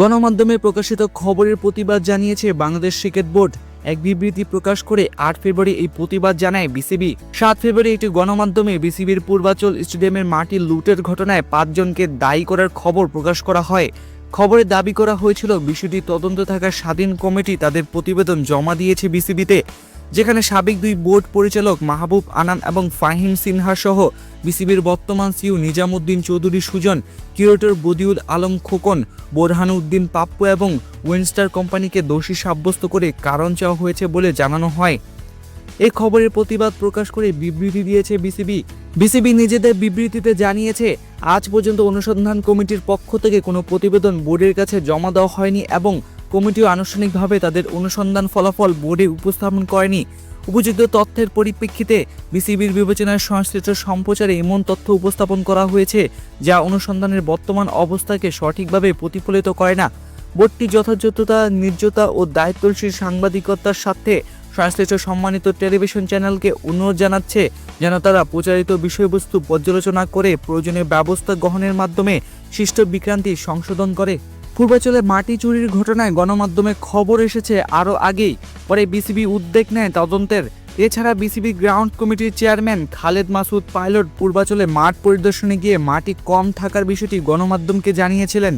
গণমাধ্যমে প্রকাশিত খবরের প্রতিবাদ জানিয়েছে বাংলাদেশ ক্রিকেট বোর্ড। এক বিবৃতি প্রকাশ করে আট ফেব্রুয়ারি এই প্রতিবাদ জানায় বিসিবি। সাত ফেব্রুয়ারি একটি গণমাধ্যমে বিসিবির পূর্বাচল স্টেডিয়ামের মাটি লুটের ঘটনায় পাঁচজনকে দায়ী করার খবর প্রকাশ করা হয়। খবরে দাবি করা হয়েছিল, বিষয়টি তদন্ত থাকা স্বাধীন কমিটি তাদের প্রতিবেদন জমা দিয়েছে বিসিবিতে। যেখানে সাবেক দুই বোর্ড পরিচালক মাহবুব আনান এবং ফাহিম সিনহা সহ বিসিবির বর্তমান সিইও নিজামুদ্দিন চৌধুরী সুজন, কিউরেটর বদিউল আলম খোকন, বোরহানুদ্দিন পাপ্পু এবং উইনস্টার কোম্পানিকে দোষী সাব্যস্ত করে কারণ চাওয়া হয়েছে বলে জানানো হয়। এই খবরের প্রতিবাদ প্রকাশ করে বিবৃতি দিয়েছে বিসিবি। বিসিবি নিজেদের বিবৃতিতে জানিয়েছে, আজ পর্যন্ত অনুসন্ধান কমিটির পক্ষ থেকে কোনো প্রতিবেদন বোর্ডের কাছে জমা দেওয়া হয়নি এবং কমিটিও আনুষ্ঠানিকভাবে তাদের অনুসন্ধান ফলাফল বোর্ডে উপস্থাপন করেনি। উপযুক্ত তথ্যের পরিপ্রেক্ষিতে বিসিবির বিবেচনায় সংশ্লিষ্ট সম্প্রচারে এমন তথ্য উপস্থাপন করা হয়েছে, যা অনুসন্ধানের বর্তমান অবস্থাকে সঠিকভাবে প্রতিফলিত করে না। বোর্ডটি যথাযথতা নির্যতা ও দায়িত্বশীল সাংবাদিকতার সাথে সংশ্লিষ্ট সম্মানিত টেলিভিশন চ্যানেলকে অনুরোধ জানাচ্ছে, যেন তারা প্রচারিত বিষয়বস্তু পর্যালোচনা করে প্রয়োজনীয় ব্যবস্থা গ্রহণের মাধ্যমে সৃষ্ট বিক্রান্তি সংশোধন করে। পূর্বাঞ্চলে মাটি চুরির ঘটনায় গণমাধ্যমে খবর এসেছে আরও আগেই। পরে বিসিবি উদ্যোগ নেয় তদন্তের। এছাড়া বিসিবি গ্রাউন্ড কমিটির চেয়ারম্যান খালেদ মাসুদ পাইলট পূর্বাচলে মাঠ পরিদর্শনে গিয়ে মাটি কম থাকার বিষয়টি গণমাধ্যমকে জানিয়েছিলেন।